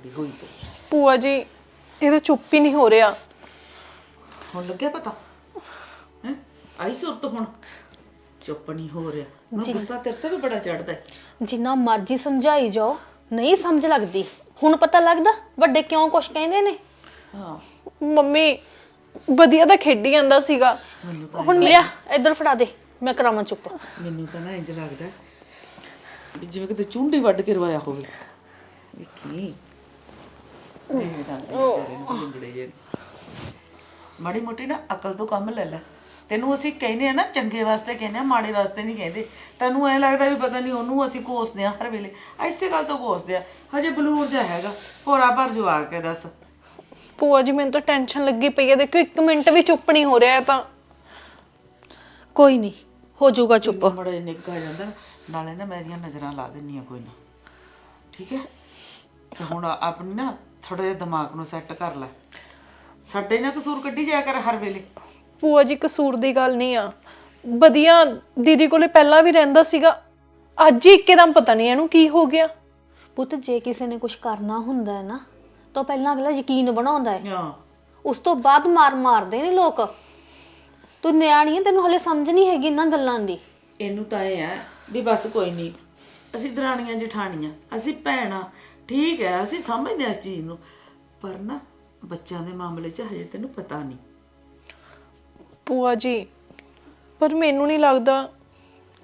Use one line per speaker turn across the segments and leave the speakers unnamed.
ਬੜੀ ਹੋਈ ਪਈ।
ਭੂਆ ਜੀ ਇਹ ਤਾਂ ਚੁੱਪ ਹੀ ਨਹੀਂ ਹੋ ਰਿਹਾ।
ਹੁਣ ਲੱਗਿਆ ਪਤਾ? ਹੈ? ਆਈ ਸੁਰਤ ਹੁਣ? ਚੁੱਪ ਨਹੀਂ ਹੋ ਰਿਹਾ। ਹੁਣ ਗੁੱਸਾ ਤੇਰੇ ਤੇ ਵੀ ਬੜਾ ਚੜਦਾ ਹੈ।
ਜਿੰਨਾ ਮਰਜ਼ੀ ਸਮਝਾਈ ਜਾਓ ਨਹੀਂ ਸਮਝ ਲੱਗਦੀ। ਹੁਣ ਪਤਾ ਲੱਗਦਾ ਵੱਡੇ ਕਿਉਂ ਕੁਛ ਕਹਿੰਦੇ ਨੇ?
ਹਾਂ।
ਮੰਮੀ ਵਧੀਆ ਤਾਂ ਖੇਡੀ ਜਾਂਦਾ ਸੀਗਾ।
ਮੈਨੂੰ ਤਾਂ
ਹੁਣ ਲਿਆ ਇੱਧਰ ਫੜਾ ਦੇ ਮੈਂ ਕਰਾਵਾਂ ਚੁੱਪ।
ਮੈਨੂੰ ਤਾਂ ਨਾ ਇੰਜ ਲੱਗਦਾ ਹੈ ਵੀ ਜਿਵੇਂ ਕਿਤੇ ਚੁੰਡੀ ਵੱਢ ਕੇ ਰਵਾਇਆ ਹੋਵੇ। ਵੇਖੀ ਵਿਚਾਰੇ ਨੂੰ ਜੇ ਮਾੜੀ ਮੋਟੀ ਨਾ ਅਕਲ ਤੋਂ ਕੰਮ ਲੈ ਲੈ। ਤੈਨੂੰ ਅਸੀਂ ਕਹਿੰਦੇ ਆ ਨਾ ਚੰਗੇ ਵਾਸਤੇ ਕਹਿੰਦੇ ਆ ਮਾੜੇ ਵਾਸਤੇ ਨਹੀਂ ਕਹਿੰਦੇ। ਤੈਨੂੰ ਐ ਲੱਗਦਾ ਵੀ ਪਤਾ ਨਹੀਂ ਉਹਨੂੰ ਅਸੀਂ ਕੋਸਦੇ ਆ ਹਰ ਵੇਲੇ। ਐਸੇ ਗੱਲ ਤੋਂ ਕੋਸਦੇ ਆ। ਹਜੇ ਬਲੂਰ ਜਾ ਹੈਗਾ। ਹੋਰਾ ਭਰ ਜਵਾਕ ਕੇ ਦੱਸ।
ਭੂਆ ਜੀ ਮੈਨੂੰ ਤਾਂ ਟੈਨਸ਼ਨ ਲੱਗੀ ਪਈ ਹੈ। ਦੇਖੋ ਇੱਕ ਮਿੰਟ ਵੀ ਚੁੱਪ ਨਹੀਂ ਹੋ ਰਿਹਾ ਇਹ ਤਾਂ।
ਕੋਈ ਨਹੀਂ ਹੋ ਜਾਊਗਾ ਚੁੱਪ।
ਮੜਾ ਨਿੱਘਾ ਜਾਂਦਾ ਨਾਲੇ ਨਾ ਮੈਂ ਇਹਦੀਆਂ ਨਜ਼ਰਾਂ ਲਾ ਦਿੰਨੀ ਆ ਕੋਈ ਨਾ। ਠੀਕ ਹੈ? ਤੇ ਹੁਣ ਆਪਣੀ ਨਾ ਥੋੜਾ ਜਿਹਾ ਦਿਮਾਗ ਨੂੰ ਸੈੱਟ ਕਰ ਲੈ। ਸਾਡੇ ਨਾ ਕਸੂਰ ਕੱਢੀ ਜਾਇਆ ਕਰ ਹਰ ਵੇਲੇ।
ਭੂਆ ਜੀ ਕਸੂਰ ਦੀ ਗੱਲ ਨਹੀਂ ਆ। ਵਧੀਆ ਦੀਦੀ ਕੋਲੇ ਪਹਿਲਾਂ ਵੀ ਰਹਿੰਦਾ ਸੀਗਾ। ਅੱਜ ਹੀ ਇੱਕਦਮ ਪਤਾ ਨਹੀਂ ਇਹਨੂੰ ਕੀ ਹੋ ਗਿਆ।
ਪੁੱਤ ਜੇ ਕਿਸੇ ਨੇ ਕੁਝ ਕਰਨਾ ਹੁੰਦਾ ਹੈ ਨਾ ਤਾਂ ਪਹਿਲਾਂ ਅਗਲਾ ਯਕੀਨ ਬਣਾਉਂਦਾ ਹੈ।
ਹਾਂ।
ਉਸ ਤੋਂ ਬਾਅਦ ਮਾਰ ਮਾਰਦੇ ਨੇ ਲੋਕ। ਤੂੰ ਨਿਆਣੀ ਹੈ ਤੈਨੂੰ ਹਲੇ ਸਮਝ ਨਹੀਂ ਹੈਗੀ ਇਹਨਾਂ ਗੱਲਾਂ ਦੀ।
ਇਹਨੂੰ ਤਾਂ ਇਹ ਹੈ ਵੀ ਬਸ ਕੋਈ ਨਹੀਂ। ਅਸੀਂ ਦਰਾਣੀਆਂ ਜਠਾਣੀਆਂ ਅਸੀਂ ਭੈਣਾਂ ਠੀਕ ਹੈ ਅਸੀਂ ਸਮਝਦੇ ਹਾਂ ਇਸ ਚੀਜ਼ ਨੂੰ ਪਰ ਨਾ ਬੱਚਿਆਂ ਦੇ ਮਾਮਲੇ 'ਚ ਹਜੇ ਤੈਨੂੰ ਪਤਾ ਨਹੀਂ।
ਭੂਆ ਜੀ ਪਰ ਮੈਨੂੰ ਨਹੀਂ ਲੱਗਦਾ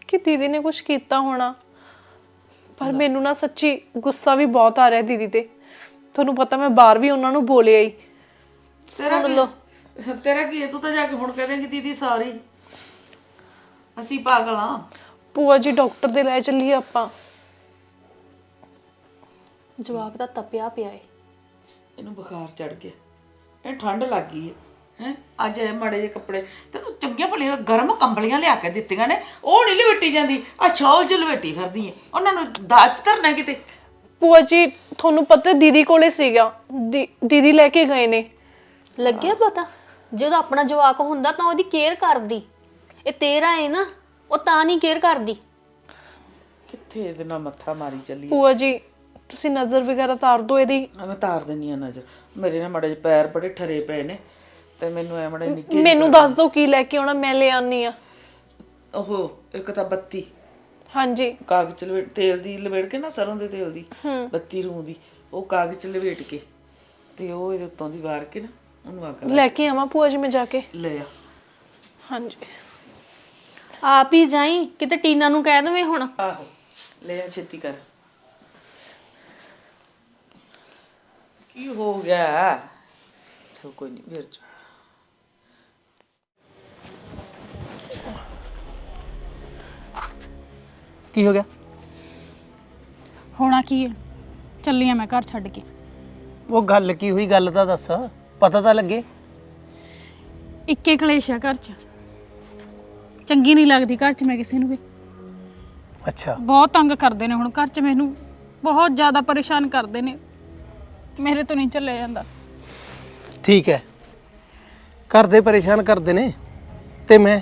ਕਿ ਦੀਦੀ ਨੇ ਕੁਝ ਕੀਤਾ ਹੋਣਾ। ਪਰ ਮੈਨੂੰ ਨਾ ਸੱਚੀ ਗੁੱਸਾ ਵੀ ਬਹੁਤ ਆ ਰਿਹਾ ਦੀਦੀ ਤੇ। ਤੁਹਾਨੂੰ ਪਤਾ ਮੈਂ ਬਾਹਰ ਵੀ ਉਹਨਾਂ ਨੂੰ ਬੋਲਿਆ ਹੀ
ਤੇਰਾ ਕੀ ਤੇਰਾ ਕੀ ਹੈ? ਤੂੰ ਤਾਂ ਜਾ ਕੇ ਹੁਣ ਕਹਿ ਦੇਂਗੀ ਦੀਦੀ ਸੌਰੀ। ਅਸੀਂ ਪਾਗਲ ਹਾਂ।
ਭੂਆ ਜੀ ਡਾਕਟਰ ਦੇ ਲੈ ਚੱਲੀਏ ਆਪਾਂ।
ਜਵਾਕ ਦਾ ਤਪਿਆ ਪਿਆ ਏ।
ਇਹਨੂੰ ਬੁਖਾਰ ਚੜ ਗਿਆ। ਇਹ ਠੰਡ ਲੱਗ ਗਈ ਹੈ ਹੈ? ਅੱਜ ਇਹ ਮਾੜੇ ਜਿਹੇ ਕੱਪੜੇ ਤੈਨੂੰ ਚੰਗੀਆਂ ਭਲੀਆਂ ਗਰਮ ਕੰਬਲੀਆਂ ਲਿਆ ਕੇ ਦਿੱਤੀਆਂ ਨੇ ਉਹ ਨਹੀਂ ਲਵੇਟੀ ਜਾਂਦੀ। ਆ ਛੋਲ ਚ ਲਵੇਟੀ ਫਿਰਦੀ ਹੈ ਉਹਨਾਂ ਨੂੰ ਦਾਜ ਧਰਨਾ ਕਿਤੇ?
ਭੂਆ ਜੀ ਤੁਹਾਨੂੰ ਪਤਾ ਦੀਦੀ ਕੋਲੇ ਸੀਗਾ। ਦੀ- ਦੀਦੀ ਲੈ ਕੇ ਗਏ ਨੇ।
ਲੱਗਿਆ ਪਤਾ? ਜਦੋਂ ਆਪਣਾ ਜਵਾਕ ਹੁੰਦਾ ਤਾਂ ਉਹਦੀ ਕੇਅਰ ਕਰਦੀ। ਇਹ ਤੇਰਾ ਏ ਨਾ ਉਹ ਤਾਂ ਨਹੀਂ ਕੇਅਰ ਕਰਦੀ।
ਕਿੱਥੇ ਇਹਦੇ ਨਾਲ ਮੱਥਾ ਮਾਰੀ ਚੱਲੀ
ਭੂਆ ਜੀ ਤੁਸੀਂ ਨਜ਼ਰ ਵਗੈਰਾ ਤਾਰ ਦਿਓ ਇਹਦੀ।
ਆ ਮੈਂ ਤਾਰ ਦਿੰਨੀ ਆ ਨਜ਼ਰ। ਮੇਰੇ ਨਾ ਮਾੜੇ ਪੈਰ ਬੜੇ ਠਰੇ ਪਏ ਨੇ ਤੇ ਮੈਨੂੰ ਐ ਮਾੜੇ ਨਿੱਕੇ
ਮੈਨੂੰ ਦੱਸ ਦਿਓ ਕੀ ਲੈ ਕੇ ਆਉਣਾ ਮੈਂ ਲੈ ਆਨੀ ਆ।
ਉਹ ਇੱਕ ਤਾਂ ਬੱਤੀ।
ਹਾਂਜੀ।
ਕਾਗਜ਼ ਚ ਲਵੇਟ ਤੇਲ ਦੀ ਲਵੇਟ ਕੇ ਨਾ ਸਰੋਂ ਦੇ ਤੇਲ ਦੀ ਬੱਤੀ ਰੂ ਦੀ ਉਹ ਕਾਗਜ਼ ਚ ਲਵੇਟ ਕੇ ਤੇ ਉਹ ਇਹਦੇ ਉੱਤੋਂ ਦੀ ਵਾਰ ਕੇ ਨਾ ਉਹਨੂੰ ਅੱਗ ਲਾ
ਲੈ ਕੇ ਆਵਾਂ ਭੂਆ ਜੀ ਮੈਂ ਜਾ ਕੇ।
ਲੈ ਆ।
ਹਾਂਜੀ।
ਆਪ ਹੀ ਜਾਈ ਕਿਤੇ ਟੀਨਾ ਨੂੰ ਕਹਿ ਦਵੇਂ ਹੁਣ।
ਆਹੋ ਲੈ ਆ ਛੇਤੀ ਕਰ। ਕੀ ਹੋ ਗਿਆ? ਚਲ ਕੋਈ ਨਹੀਂ ਵੀਰ ਚ।
ਕੀ ਹੋ ਗਿਆ?
ਹੋਣਾ ਕੀ ਹੈ ਚੱਲੀ ਆ ਮੈਂ ਘਰ ਛੱਡ ਕੇ।
ਉਹ ਗੱਲ ਕੀ ਹੋਈ ਗੱਲ ਤਾਂ ਦੱਸ। ਪਤਾ ਤਾਂ ਲੱਗੇ।
ਇੱਕੇ ਕਲੇਸ਼ ਆ ਘਰ 'ਚ। ਚੰਗੀ ਨਹੀਂ ਲੱਗਦੀ ਘਰ 'ਚ ਮੈਂ ਕਿਸੇ ਨੂੰ ਵੀ।
ਅੱਛਾ।
ਬਹੁਤ ਤੰਗ ਕਰਦੇ ਨੇ ਹੁਣ ਘਰ 'ਚ ਮੈਨੂੰ। ਬਹੁਤ ਜ਼ਿਆਦਾ ਪਰੇਸ਼ਾਨ ਕਰਦੇ ਨੇ। ਮੇਰੇ ਤੋਂ ਨਹੀਂ ਚੱਲਿਆ ਜਾਂਦਾ।
ਠੀਕ ਹੈ। ਘਰ ਦੇ ਪਰੇਸ਼ਾਨ ਕਰਦੇ ਨੇ ਤੇ ਮੈਂ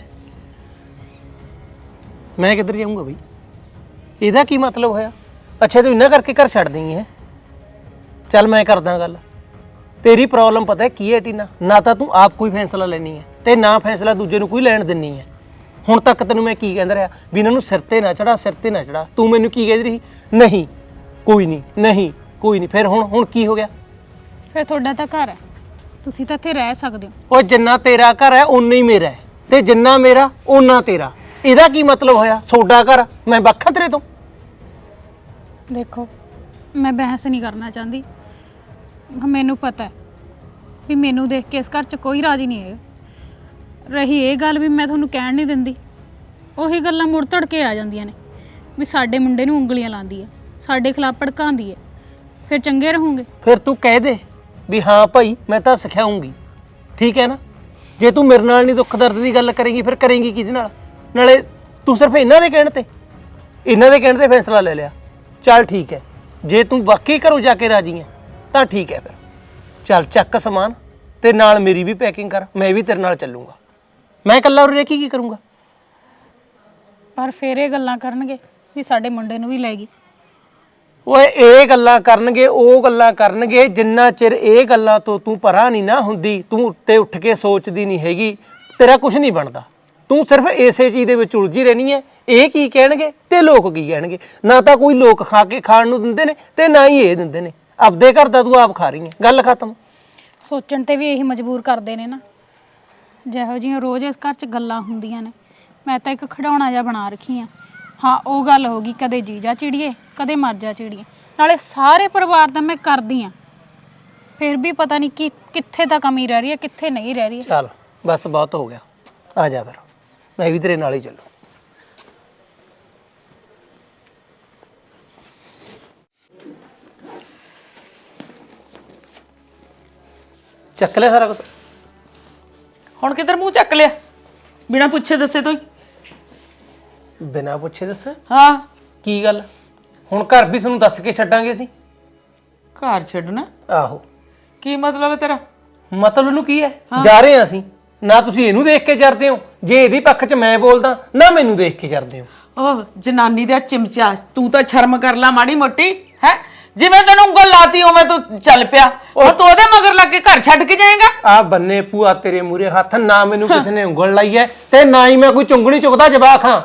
ਮੈਂ ਕਿੱਧਰ ਜਾਊਂਗਾ ਬਈ? ਇਹਦਾ ਕੀ ਮਤਲਬ ਹੋਇਆ? ਅੱਛਾ, ਤੂੰ ਇੰਨਾ ਕਰਕੇ ਘਰ ਛੱਡ ਦੇਂਗੀ ਹੈ। ਚੱਲ ਮੈਂ ਕਰਦਾ ਗੱਲ। ਤੇਰੀ ਪ੍ਰੋਬਲਮ ਪਤਾ ਕੀ ਹੈ ਟੀਨਾ? ਨਾ ਤਾਂ ਤੂੰ ਆਪ ਕੋਈ ਫੈਸਲਾ ਲੈਣੀ ਹੈ ਤੇ ਨਾ ਫੈਸਲਾ ਦੂਜੇ ਨੂੰ ਕੋਈ ਲੈਣ ਦਿੰਨੀ ਹੈ। ਹੁਣ ਤੱਕ ਤੈਨੂੰ ਮੈਂ ਕੀ ਕਹਿੰਦਾ ਰਿਹਾ? ਵੀ ਇਹਨਾਂ ਨੂੰ ਸਿਰ ਤੇ ਨਾ ਚੜਾ ਸਿਰ ਤੇ ਨਾ ਚੜਾ ਤੂੰ ਮੈਨੂੰ ਕੀ ਕਹਿ ਰਹੀ? ਨਹੀਂ, ਕੋਈ ਨਹੀਂ ਨਹੀਂ। ਕੋਈ ਨਹੀਂ। ਫਿਰ ਹੁਣ ਹੁਣ ਕੀ ਹੋ ਗਿਆ?
ਫਿਰ ਤੁਹਾਡਾ ਤਾਂ ਘਰ ਹੈ। ਤੁਸੀਂ ਤਾਂ ਇੱਥੇ ਰਹਿ ਸਕਦੇ ਹੋ।
ਉਹ ਜਿੰਨਾ ਤੇਰਾ ਘਰ ਹੈ ਉਨਾ ਹੀ ਮੇਰਾ ਹੈ। ਤੇ ਜਿੰਨਾ ਮੇਰਾ ਉਨਾ ਤੇਰਾ। ਇਹਦਾ ਕੀ ਮਤਲਬ ਹੋਇਆ? ਸੋਡਾ ਘਰ ਮੈਂ ਵੱਖਾ ਤੇਰੇ ਤੋਂ?
ਦੇਖੋ ਮੈਂ ਬਹਿਸ ਨਹੀਂ ਕਰਨਾ ਚਾਹੁੰਦੀ। ਮੈਨੂੰ ਪਤਾ ਹੈ ਵੀ ਮੈਨੂੰ ਦੇਖ ਕੇ ਇਸ ਘਰ 'ਚ ਕੋਈ ਰਾਜੀ ਨਹੀਂ ਹੈ ਰਹੀ ਇਹ ਗੱਲ ਵੀ ਮੈਂ ਤੁਹਾਨੂੰ ਕਹਿਣ ਨਹੀਂ ਦਿੰਦੀ। ਉਹੀ ਗੱਲਾਂ ਮੁੜ ਤੜ ਕੇ ਆ ਜਾਂਦੀਆਂ ਨੇ। ਵੀ ਸਾਡੇ ਮੁੰਡੇ ਨੂੰ ਉਂਗਲੀਆਂ ਲਾਉਂਦੀ ਹੈ ਸਾਡੇ ਖਿਲਾਫ ਭੜਕਾਉਂਦੀ ਹੈ। ਫਿਰ ਚੰਗੇ ਰਹੋਗੇ।
ਫਿਰ ਤੂੰ ਕਹਿ ਦੇ ਵੀ ਹਾਂ ਭਾਈ ਮੈਂ ਤਾਂ ਸਿਖਾਉਂਗੀ। ਠੀਕ ਹੈ ਨਾ? ਜੇ ਤੂੰ ਮੇਰੇ ਨਾਲ ਨਹੀਂ ਦੁੱਖ ਦਰਦ ਦੀ ਗੱਲ ਕਰੇਂਗੀ ਫਿਰ ਕਰੇਂਗੀ ਕਿਹਦੇ ਨਾਲ? ਨਾਲੇ ਤੂੰ ਸਿਰਫ ਇਹਨਾਂ ਦੇ ਕਹਿਣ ਤੇ ਇਹਨਾਂ ਦੇ ਕਹਿਣ ਤੇ ਫੈਸਲਾ ਲੈ ਲਿਆ। ਚੱਲ ਠੀਕ ਹੈ ਜੇ ਤੂੰ ਵਾਕਈ ਘਰੋਂ ਜਾ ਕੇ ਰਾਜੀ ਹੈ ਤਾਂ ਠੀਕ ਹੈ ਫਿਰ। ਚੱਲ ਚੱਕ ਸਮਾਨ ਤੇ ਨਾਲ ਮੇਰੀ ਵੀ ਪੈਕਿੰਗ ਕਰ ਮੈਂ ਵੀ ਤੇਰੇ ਨਾਲ ਚੱਲੂੰਗਾ। ਮੈਂ ਇਕੱਲਾ ਉਰੇ ਰਹਿ ਕੇ ਕੀ ਕਰੂੰਗਾ?
ਪਰ ਫਿਰ ਇਹ ਗੱਲਾਂ ਕਰਨਗੇ ਵੀ ਸਾਡੇ ਮੁੰਡੇ ਨੂੰ ਵੀ ਲੈ ਗਈ।
ਓਏ, ਇਹ ਗੱਲਾਂ ਕਰਨਗੇ, ਉਹ ਗੱਲਾਂ ਕਰਨਗੇ, ਜਿੰਨਾ ਚਿਰ ਇਹ ਗੱਲਾਂ ਤੋਂ ਤੂੰ ਪਰਾਂ ਨਹੀਂ ਨਾ ਹੁੰਦੀ, ਤੂੰ ਉੱਤੇ ਉੱਠ ਕੇ ਸੋਚਦੀ ਨਹੀਂ ਹੈਗੀ, ਤੇਰਾ ਕੁਝ ਨਹੀਂ ਬਣਦਾ। ਤੂੰ ਸਿਰਫ ਇਸੇ ਚੀਜ਼ ਦੇ ਵਿੱਚ ਉਲਝੀ ਰਹਿਣੀ ਹੈ। ਇਹ ਕੀ ਕਹਿਣਗੇ ਤੇ ਲੋਕ ਕੀ ਕਹਿਣਗੇ? ਨਾ ਤਾਂ ਕੋਈ ਲੋਕ ਖਾ ਕੇ ਖਾਣ ਨੂੰ ਦਿੰਦੇ ਨੇ ਤੇ ਨਾ ਹੀ ਇਹ ਦਿੰਦੇ ਨੇ। ਆਪਦੇ ਘਰ ਦਾ ਤੂੰ ਆਪ ਖਾ ਰਹੀ ਹੈ। ਗੱਲ ਖਤਮ।
ਸੋਚਣ ਤੇ ਵੀ ਇਹੀ ਮਜਬੂਰ ਕਰਦੇ ਨੇ ਨਾ। ਜਿਹੋ ਜਿਹੀਆਂ ਰੋਜ਼ ਇਸ ਘਰ 'ਚ ਗੱਲਾਂ ਹੁੰਦੀਆਂ ਨੇ। ਮੈਂ ਤਾਂ ਇੱਕ ਖਿਡੌਣਾ ਜਿਹਾ ਬਣਾ ਰੱਖੀ ਆ ਹਾਂ ਉਹ ਗੱਲ ਹੋ ਗਈ ਕਦੇ ਜੀਜਾ ਚਿੜੀਏ ਕਦੇ ਮਰ ਜਾ ਚਿੜੀਏ। ਨਾਲੇ ਸਾਰੇ ਪਰਿਵਾਰ ਦਾ ਮੈਂ ਕਰਦੀ ਆ। ਫਿਰ ਵੀ ਪਤਾ ਨਹੀਂ ਕਿ ਕਿੱਥੇ ਤਾਂ ਕਮੀ ਰਹਿ ਰਹੀ ਹੈ ਕਿੱਥੇ ਨਹੀਂ ਰਹਿ ਰਹੀ। ਹੈ
ਚੱਲ ਬਸ ਬਹੁਤ ਹੋ ਗਿਆ। ਆ ਜਾ ਫਿਰ। ਮੈਂ ਵੀ ਤੇਰੇ ਨਾਲ ਹੀ ਚੱਲੂ। ਚੱਕ ਲੈ ਸਾਰਾ ਕੁਝ
ਹੁਣ ਕਿੱਧਰ ਮੂੰਹ ਚੱਕ ਲਿਆ? ਬਿਨਾ ਪੁੱਛੇ ਦੱਸੇ ਤੋਂ ਹੀ।
ਬਿਨਾ ਪੁੱਛੇ ਦੱਸ।
ਹਾਂ।
ਕੀ ਗੱਲ? ਹੁਣ ਘਰ ਵੀ ਤੁਹਾਨੂੰ ਦੱਸ ਕੇ ਛੱਡਾਂਗੇ ਅਸੀਂ।
ਘਰ ਛੱਡਣਾ?
ਆਹੋ।
ਕੀ ਮਤਲਬ ਹੈ ਤੇਰਾ?
ਮਤਲਬ ਨੂੰ ਕੀ ਹੈ? ਜਾ ਰਹੇ ਹਾਂ ਅਸੀਂ। ਨਾ ਤੁਸੀਂ ਇਹਨੂੰ ਦੇਖ ਕੇ ਜਰਦੇ ਹੋ। ਜੇ ਇਹਦੀ ਪੱਖ 'ਚ ਮੈਂ ਬੋਲਦਾ ਨਾ ਮੈਨੂੰ ਦੇਖ ਕੇ ਜਰਦੇ ਹੋ।
ਓਹ ਜਨਾਨੀ ਦਾ ਚਿਮਚਾ। ਤੂੰ ਤਾਂ ਸ਼ਰਮ ਕਰ ਲੈ ਮਾੜੀ ਮੋਟੀ ਹੈ? ਜਿਵੇਂ ਤੈਨੂੰ ਉਂਗਲ ਲਾਤੀ ਉਵੇਂ ਤੂੰ ਚੱਲ ਪਿਆ। ਔਰ ਤੂੰ ਉਹਦੇ ਮਗਰ ਲੱਗ ਕੇ ਘਰ ਛੱਡ ਕੇ ਜਾਏਗਾ?
ਆ ਬੰਨੇ ਪੂਆ ਤੇਰੇ ਮੂਰੇ ਹੱਥ ਨਾ ਮੈਨੂੰ ਕਿਸੇ ਨੇ ਉਂਗਲ ਲਾਈ ਹੈ ਤੇ ਨਾ ਹੀ ਮੈਂ ਕੋਈ ਚੁੰਗਣੀ ਚੁੱਕਦਾ ਜਵਾਕ ਹਾਂ।